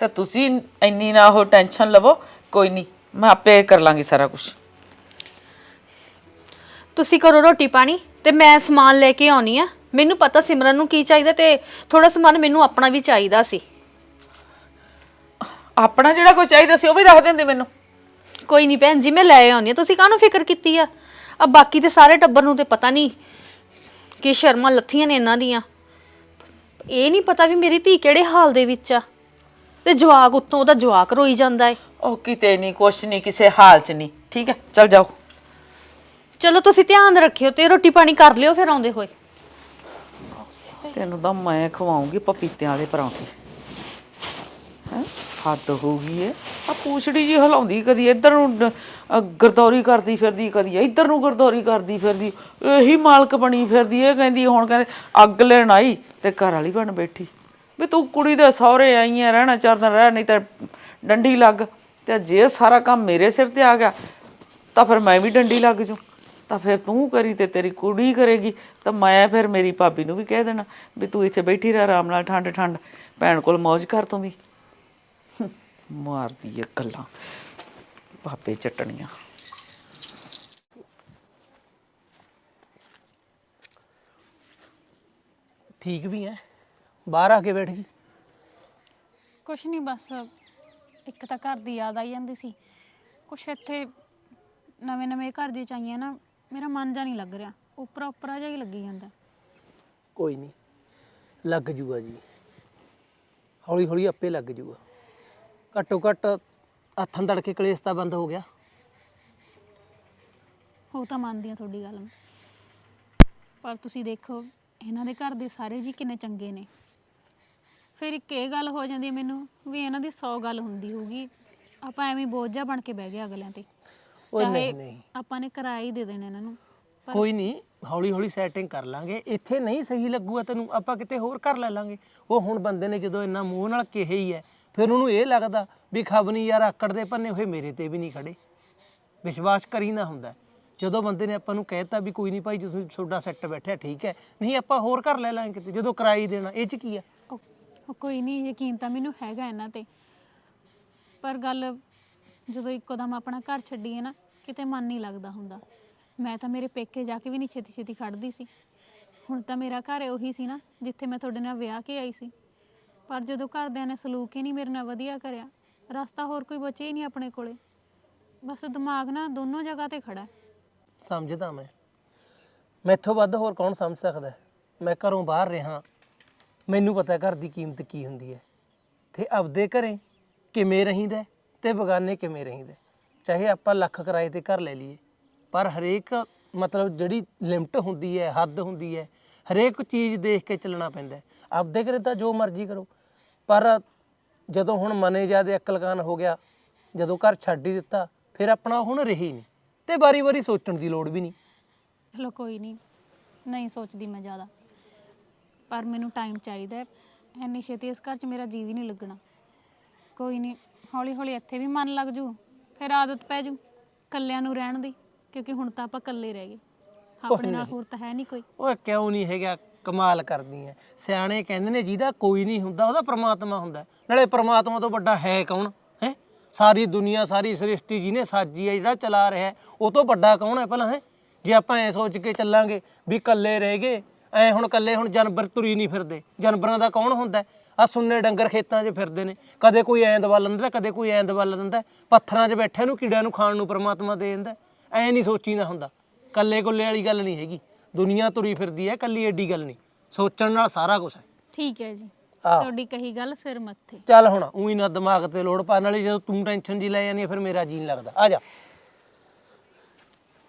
ਤਾਂ ਤੁਸੀਂ ਇੰਨੀ ਨਾ ਉਹ ਟੈਨਸ਼ਨ ਲਵੋ ਕੋਈ ਨਹੀਂ ਮੈਂ ਆਪੇ ਕਰ ਲਾਂਗੀ ਸਾਰਾ ਕੁਝ
ਤੁਸੀਂ ਕਰੋ ਰੋਟੀ ਪਾਣੀ ਤੇ ਮੈਂ ਸਮਾਨ ਲੈ ਕੇ ਆਉਣੀ ਆ। ਮੈਨੂੰ ਪਤਾ ਸਿਮਰਨ ਨੂੰ ਕੀ ਚਾਹੀਦਾ ਤੇ ਥੋੜਾ ਸਮਾਨ ਮੈਨੂੰ ਆਪਣਾ ਵੀ ਚਾਹੀਦਾ ਸੀ।
ਆਪਣਾ ਜਿਹੜਾ ਕੋਈ ਚਾਹੀਦਾ ਸੀ ਉਹ ਵੀ ਦੱਸ ਦਿੰਦੇ ਮੈਨੂੰ।
ਕੋਈ ਨਹੀਂ ਭੈਣ ਜੀ ਮੈਂ ਲੈ ਆਉਣੀ ਆ ਤੁਸੀਂ ਕਾਹਨੂੰ ਫਿਕਰ ਕੀਤੀ ਆ? ਆ ਬਾਕੀ ਤੇ ਸਾਰੇ ਟੱਬਰ ਨੂੰ ਤੇ ਪਤਾ ਨਹੀਂ ਕਿ ਸ਼ਰਮਾਂ ਲੱਥੀਆਂ ਨੇ ਇਹਨਾਂ ਦੀਆਂ। ਇਹ ਨਹੀਂ ਪਤਾ ਵੀ ਮੇਰੀ ਧੀ ਕਿਹੜੇ ਹਾਲ ਦੇ ਵਿੱਚ ਆ। ਤੇ ਜਵਾਕ ਉੱਤੋਂ ਉਹਦਾ ਜਵਾਕ ਰੋਈ ਜਾਂਦਾ ਏ।
ਉਹ ਕਿਤੇ ਨਹੀਂ ਕੁਛ ਨਹੀਂ ਕਿਸੇ ਹਾਲ 'ਚ ਨਹੀਂ। ਠੀਕ ਹੈ ਚਲ ਜਾਓ।
ਚਲੋ ਤੁਸੀਂ ਧਿਆਨ ਰੱਖਿਓ ਤੇ ਰੋਟੀ ਪਾਣੀ ਕਰ ਲਿਓ ਫਿਰ ਆਉਂਦੇ ਹੋਏ।
ਤੈਨੂੰ ਤਾਂ ਮੈਂ ਖਵਾਉਂਗੀ ਪਪੀਤਿਆਂ ਵਾਲੇ ਪਰੌਂਠੇ। ਹੈ? ਹੱਦ ਹੋ ਗਈ ਏ ਆ ਪੂਛੜੀ ਜੀ ਹਿਲਾਉਂਦੀ ਕਦੀ ਇੱਧਰ ਨੂੰ ਡ- ਗਰਦੌਰੀ ਕਰਦੀ ਫਿਰਦੀ, ਕਦੀ ਇੱਧਰ ਨੂੰ ਗਰਦੌਰੀ ਕਰਦੀ ਫਿਰਦੀ, ਇਹੀ ਮਾਲਕ ਬਣੀ ਫਿਰਦੀ ਇਹ ਕਹਿੰਦੀ, ਹੁਣ ਕਹਿੰਦੇ, ਅੱਗ ਲੈਣ ਆਈ ਤੇ ਘਰ ਵਾਲੀ ਬਣ ਬੈਠੀ। ਵੀ ਤੂੰ ਕੁੜੀ ਦੇ ਸਹੁਰੇ ਆਈ ਆ ਰਹਿਣਾ ਚਾਰ ਦਿਨ ਰਹਿ, ਨਹੀਂ ਤਾਂ ਡੰਡੀ ਲੱਗ। ਤੇ ਜੇ ਸਾਰਾ ਕੰਮ ਮੇਰੇ ਸਿਰ ਤੇ ਆ ਗਿਆ, ਤਾਂ ਫਿਰ ਮੈਂ ਵੀ ਡੰਡੀ ਲੱਗ ਜੂ ਤਾਂ ਫਿਰ ਤੂੰ ਕਰੀ ਤੇ ਤੇਰੀ ਕੁੜੀ ਕਰੇਗੀ, ਤਾਂ ਮੈਂ ਫਿਰ ਮੇਰੀ ਭਾਬੀ ਨੂੰ ਵੀ ਕਹਿ ਦੇਣਾ, ਵੀ ਤੂੰ ਇੱਥੇ ਬੈਠੀ ਰਹਿ, ਆਰਾਮ ਨਾਲ ਠੰਡ ਠੰਡ ਭੈਣ ਕੋਲ ਮौज ਕਰ ਤੂੰ ਵੀ। ਮਾਰਦੀ ਏ ਗੱਲਾਂ। ਭਾਪੇ ਚਟਣੀਆਂ।
ਠੀਕ ਵੀ ਹੈ ਬਾਹਰ ਆ ਕੇ ਬੈਠ ਗਈ।
ਕੁਛ ਨਹੀਂ ਬਸ ਇੱਕ ਤਾਂ ਘਰ ਦੀ ਯਾਦ ਆਈ ਜਾਂਦੀ ਸੀ। ਕੁਛ ਇੱਥੇ ਨਵੇਂ ਨਵੇਂ ਘਰ ਦੀ ਚਾਹੀਏ ਨਾ ਮੇਰਾ ਮਨ ਜਾ ਨਹੀਂ ਲੱਗ ਰਿਹਾ। ਉੱਪਰਾ ਉੱਪਰਾ ਜਿਹਾ ਹੀ ਲੱਗੀ ਜਾਂਦਾ।
ਕੋਈ ਨਹੀਂ ਲੱਗ ਜੂਗਾ ਜੀ। ਹੌਲੀ ਹੌਲੀ ਆਪੇ ਲੱਗ ਜੂਗਾ। ਘੱਟੋ ਘੱਟ ਹੱਥਾਂ ਤੜਕੇ ਕਲੇਸ਼ ਤਾਂ ਬੰਦ ਹੋ ਗਿਆ।
ਉਹ ਤਾਂ ਮੰਨਦੀ ਆ ਤੁਹਾਡੀ ਗੱਲ ਮੈਂ। ਪਰ ਤੁਸੀਂ ਦੇਖੋ ਇਹਨਾਂ ਦੇ ਘਰ ਦੇ ਸਾਰੇ ਜੀ ਕਿੰਨੇ ਚੰਗੇ ਨੇ। ਫਿਰ ਇੱਕ ਇਹ ਗੱਲ ਹੋ ਜਾਂਦੀ ਹੈ ਮੈਨੂੰ ਵੀ ਇਹਨਾਂ ਦੀ 100 ਗੱਲ ਹੁੰਦੀ ਹੋਊਗੀ। ਆਪਾਂ ਐਵੇਂ ਬੋਝਾ ਬਣ ਕੇ ਬਹਿ ਗਏ ਅਗਲਿਆਂ ਤੇ।
ਓਏ
ਚਾਹੇ
ਨਹੀਂ ਨਹੀਂ।
ਆਪਾਂ ਨੇ ਕਿਰਾਇਆ ਹੀ ਦੇ ਦੇਣਾ ਇਹਨਾਂ ਨੂੰ।
ਕੋਈ ਨਹੀਂ ਹੌਲੀ ਹੌਲੀ ਸੈਟਿੰਗ ਕਰ ਲਾਂਗੇ। ਇੱਥੇ ਨਹੀਂ ਸਹੀ ਲੱਗੂਗਾ ਤੈਨੂੰ ਆਪਾਂ ਕਿਤੇ ਹੋਰ ਕਰ ਲੈ ਲਾਂਗੇ। ਉਹ ਹੁਣ ਬੰਦੇ ਨੇ ਜਦੋਂ ਇੰਨਾ ਮੂੰਹ ਨਾਲ ਕਿਹਾ ਹੀ ਹੈ ਫਿਰ ਉਹਨੂੰ ਇਹ ਲੱਗਦਾ ਵੀ ਖਬਨੀ ਯਾਰ ਆਕੜ ਦੇ ਪੰਨੇ ਹੋਏ ਮੇਰੇ ਤੇ ਵੀ ਨਹੀਂ ਖੜੇ। ਵਿਸ਼ਵਾਸ ਕਰੀਦਾ ਹੁੰਦਾ। ਜਦੋਂ ਬੰਦੇ ਨੇ ਆਪਾਂ ਨੂੰ ਕਹਿਤਾ ਵੀ ਕੋਈ ਨਹੀਂ ਭਾਈ, ਤੁਸੀਂ ਤੁਹਾਡਾ ਸੈੱਟ ਬੈਠਿਆ ਠੀਕ ਹੈ। ਨਹੀਂ, ਆਪਾਂ ਹੋਰ ਕਰ ਲੈ ਲਾਂਗੇ ਕਿਤੇ, ਜਦੋਂ ਕਿਰਾਈ ਦੇਣਾ, ਇਹ ਚ ਕੀ ਆ?
ਉਹ ਉਹ ਕੋਈ ਨਹੀਂ, ਯਕੀਨ ਤਾਂ ਮੈਨੂੰ ਹੈਗਾ ਇਹਨਾਂ ਤੇ। ਪਰ ਗੱਲ ਜਦੋਂ ਇੱਕੋ ਦਮ ਆਪਣਾ ਘਰ ਛੱਡੀਏ ਨਾ, ਕਿਤੇ ਮਨ ਨਹੀਂ ਲੱਗਦਾ ਹੁੰਦਾ। ਮੈਂ ਤਾਂ ਮੇਰੇ ਪੇਕੇ ਜਾ ਕੇ ਵੀ ਨਹੀਂ ਛੇਤੀ ਛੇਤੀ ਖੜਦੀ ਸੀ। ਹੁਣ ਤਾਂ ਮੇਰਾ ਘਰ ਉਹੀ ਸੀ ਨਾ, ਜਿੱਥੇ ਮੈਂ ਤੁਹਾਡੇ ਨਾਲ ਵਿਆਹ ਕੇ ਆਈ ਸੀ। ਪਰ ਜਦੋਂ ਘਰਦਿਆਂ ਨੇ ਸਲੂਕ ਹੀ ਨਹੀਂ ਮੇਰੇ ਨਾਲ ਵਧੀਆ ਕਰਿਆ, ਰਸਤਾ ਹੋਰ ਕੋਈ ਬਚੇ ਹੀ ਨਹੀਂ ਆਪਣੇ ਕੋਲੇ ਬਸ ਦਿਮਾਗ ਨਾ ਦੋਨੋਂ ਜਗ੍ਹਾ ਤੇ ਖੜਾ ਹੈ
ਸਮਝਦਾ ਮੈਂ ਮੈਥੋਂ ਵੱਧ ਹੋਰ ਕੌਣ ਸਮਝ ਸਕਦਾ ਹੈ? ਮੈਂ ਘਰੋਂ ਬਾਹਰ ਰਿਹਾ, ਮੈਨੂੰ ਪਤਾ ਘਰ ਦੀ ਕੀਮਤ ਕੀ ਹੁੰਦੀ ਹੈ ਤੇ ਆਪਦੇ ਘਰੇ ਕਿਵੇਂ ਰਹੀਦਾ ਹੈ ਤੇ ਬਗਾਨੇ ਕਿਵੇਂ ਰਹੀਦਾ ਹੈ। ਚਾਹੇ ਆਪਾਂ ਲੱਖ ਕਿਰਾਏ ਤੇ ਘਰ ਲੈ ਲਈਏ, ਪਰ ਹਰੇਕ ਮਤਲਬ ਜਿਹੜੀ ਲਿਮਟ ਹੁੰਦੀ ਹੈ, ਹੱਦ ਹੁੰਦੀ ਹੈ ਹਰੇਕ ਚੀਜ਼ ਦੇਖ ਕੇ ਚੱਲਣਾ ਪੈਂਦਾ ਹੈ। ਆਪਦੇ ਘਰੇ ਤਾਂ ਜੋ ਮਰਜ਼ੀ ਕਰੋ। ਪਰ ਜਦੋਂ ਹੁਣ ਮਨੇ ਜਿਆਦੇ ਅਕਲਕਾਨ ਹੋ ਗਿਆ, ਜਦੋਂ ਘਰ ਛੱਡ ਹੀ ਦਿੱਤਾ, ਫਿਰ ਆਪਣਾ ਹੁਣ ਰਹੀ ਨਹੀਂ। ਤੇ ਵਾਰੀ-ਵਾਰੀ ਸੋਚਣ ਦੀ ਲੋੜ ਵੀ ਨਹੀਂ।
ਚਲੋ ਕੋਈ ਨਹੀਂ ਨਹੀਂ ਸੋਚਦੀ ਮੈਂ ਜ਼ਿਆਦਾ। ਪਰ ਮੈਨੂੰ ਟਾਈਮ ਚਾਹੀਦਾ ਹੈ। ਐਨੀ ਛੇਤੀ ਇਸ ਘਰ 'ਚ ਮੇਰਾ ਜੀਵ ਹੀ ਨਹੀਂ ਲੱਗਣਾ। ਕੋਈ ਨਹੀਂ ਹੌਲੀ ਹੌਲੀ ਇੱਥੇ ਵੀ ਮਨ ਲੱਗ ਜੂ, ਫਿਰ ਆਦਤ ਪੈ ਜੂ ਕੱਲਿਆਂ ਨੂੰ ਰਹਿਣ ਦੀ, ਕਿਉਂਕਿ ਹੁਣ ਤਾਂ ਆਪਾਂ ਇਕੱਲੇ ਰਹਿ ਗਏ। ਆਪਣੇ ਨਾਲ ਹੋਰ ਤਾਂ ਹੈ ਨਹੀਂ ਕੋਈ।
ਓਏ ਕਿਉਂ ਨਹੀਂ ਹੈਗਾ? ਕਮਾਲ ਕਰਦੀ ਐ। ਸਿਆਣੇ ਕਹਿੰਦੇ ਨੇ ਜਿਹਦਾ ਕੋਈ ਨਹੀਂ ਹੁੰਦਾ ਉਹਦਾ ਪ੍ਰਮਾਤਮਾ ਹੁੰਦਾ। ਨਾਲੇ ਪ੍ਰਮਾਤਮਾ ਤੋਂ ਵੱਡਾ ਹੈ ਕੌਣ? ਹੈ? ਸਾਰੀ ਦੁਨੀਆ ਸਾਰੀ ਸ੍ਰਿਸ਼ਟੀ ਜਿਹਨੇ ਸਾਜੀ ਹੈ ਜਿਹੜਾ ਚਲਾ ਰਿਹਾ ਹੈ, ਉਹ ਤੋਂ ਵੱਡਾ ਕੌਣ ਹੈ ਪਹਿਲਾਂ ਹੈ? ਜੇ ਆਪਾਂ ਐ ਸੋਚ ਕੇ ਚੱਲਾਂਗੇ ਵੀ ਕੱਲੇ ਰਹਿ ਗਏ ਐ ਹੁਣ ਕੱਲੇ ਹੁਣ ਜਾਨਵਰ ਤੁਰੀ ਨਹੀਂ ਫਿਰਦੇ। ਜਾਨਵਰਾਂ ਦਾ ਕੌਣ ਹੁੰਦਾ ਆ ਸੁੰਨੇ ਡੰਗਰ ਖੇਤਾਂ 'ਚ ਫਿਰਦੇ ਨੇ। ਕਦੇ ਕੋਈ ਐਂ ਦਵਾ ਲੈਂਦਾ ਕਦੇ ਕੋਈ ਐਂ ਦਵਾ ਲੈਂਦਾ ਪੱਥਰਾਂ 'ਚ ਬੈਠਿਆਂ ਨੂੰ ਕੀੜਿਆਂ ਨੂੰ ਖਾਣ ਨੂੰ ਪ੍ਰਮਾਤਮਾ ਦੇ ਦਿੰਦਾ ਐ ਨਹੀਂ ਸੋਚੀਦਾ ਹੁੰਦਾ। ਕੱਲੇ ਕੁੱਲੇ ਵਾਲੀ ਗੱਲ ਨਹੀਂ ਹੈਗੀ। ਦੁਨੀਆ ਤੁਰੀ ਫਿਰਦੀ ਹੈ ਕੱਲੀ ਏਡੀ ਗੱਲ ਨਹੀਂ। ਸੋਚਣ ਨਾਲ ਸਾਰਾ ਕੁਝ ਹੈ।
ਠੀਕ ਹੈ ਜੀ।
ਆਹ।
ਤੁਹਾਡੀ ਕਹੀ ਗੱਲ ਸਿਰ ਮੱਥੇ।
ਚੱਲ ਹੁਣ ਉਹੀ ਨਾ ਦਿਮਾਗ ਤੇ ਲੋੜ ਪਾਣ ਵਾਲੀ ਜਦੋਂ ਤੂੰ ਟੈਨਸ਼ਨ ਜੀ ਲੈ ਜਾਂਦੀ ਹੈ ਫਿਰ ਮੇਰਾ ਜੀ ਨਹੀਂ ਲੱਗਦਾ। ਆ ਜਾ।